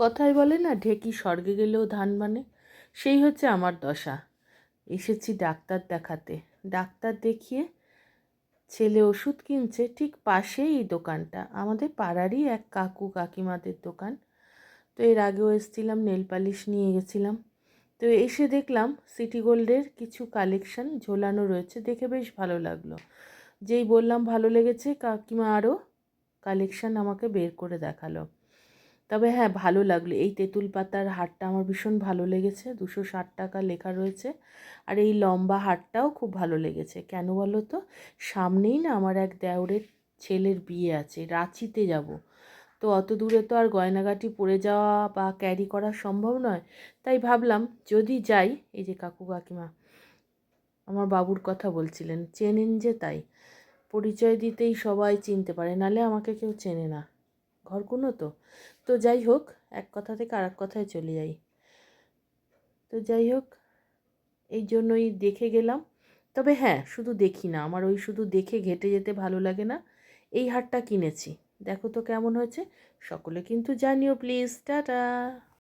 কথায় বলে না, ঢেকি স্বর্গে গেলেও ধান মানে সেই হচ্ছে আমার দশা। এসেছি ডাক্তার দেখাতে। ডাক্তার দেখিয়ে ছেলে ওষুধ কিনছে, ঠিক পাশেই এই দোকানটা। আমাদের পাড়ারই এক কাকু কাকিমাদের দোকান। তো এর আগেও এসেছিলাম, নেল পালিশ নিয়ে গেছিলাম। তো এসে দেখলাম সিটি গোল্ডের কিছু কালেকশন ঝোলানো রয়েছে, দেখে বেশ ভালো লাগল। যেই বললাম ভালো লেগেছে, কাকিমা আরও কালেকশন আমাকে বের করে দেখাল। তবে হ্যাঁ ভালো লাগল। এই তেঁতুল পাতার হারটা আমার ভীষণ ভালো লেগেছে। দুশো ষাট টাকা লেখা রয়েছে। আর এই লম্বা হারটাও খুব ভালো লেগেছে। কেন বলো তো? সামনেই না আমার এক দেওরের ছেলের বিয়ে আছে, রাঁচিতে যাব। তো অত দূরে তো আর গয়নাগাটি পরে যাওয়া বা ক্যারি করা সম্ভব নয়। তাই ভাবলাম যদি যাই, এই যে কাকু কাকিমা আমার বাবুর কথা বলছিলেন, চেনেন যে তাই। পরিচয় দিতেই সবাই চিনতে পারে, নালে আমাকে কেউ চেনে না। ঘর কোনো তো। তো যাই হোক, এক কথা থেকে আর এক কথায় চলে যাই। তো যাই হোক, এই জন্যই দেখে গেলাম। তবে হ্যাঁ শুধু দেখি না। আমার ওই শুধু দেখে ঘেটে যেতে ভালো লাগে না। এই হারটা কিনেছি। দেখো তো কেমন হয়েছে। সকলে কিন্তু জানিও। Please, ta-ta.